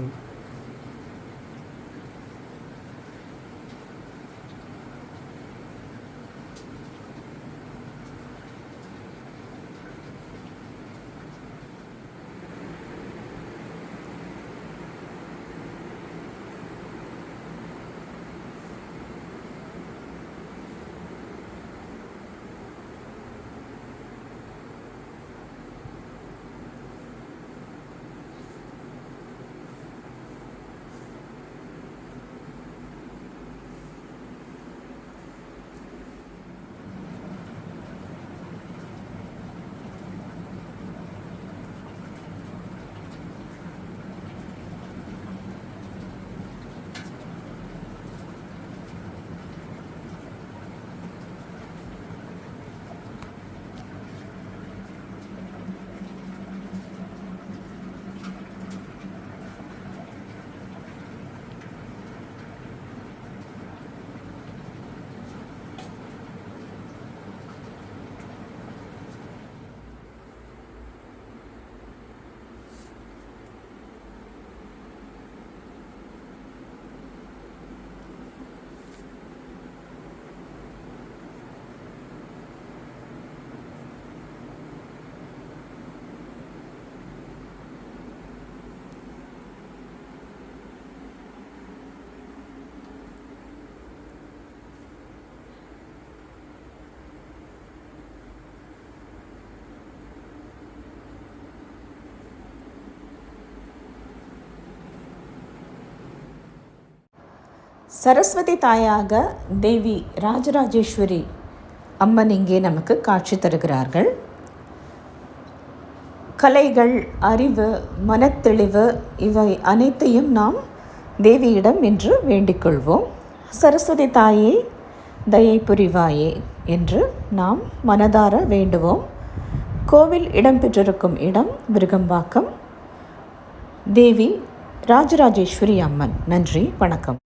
mm. Saraswati தாயாக தேவி ராஜராஜேஸ்வரி அம்மன் இங்கே நமக்கு காட்சி தருகிறார்கள். கலைகள் அறிவு மனத்தெளிவு இவை அனைத்தையும் நாம் தேவியிடம் என்று வேண்டிக்கொள்வோம் சரஸ்வதி தாயே தயை புரிவாயே என்று நாம் மனதார வேண்டுவோம். கோவில் இடம்பெற்றிருக்கும் இடம் விருகம்பாக்கம். தேவி ராஜராஜேஸ்வரி அம்மன். நன்றி வணக்கம்.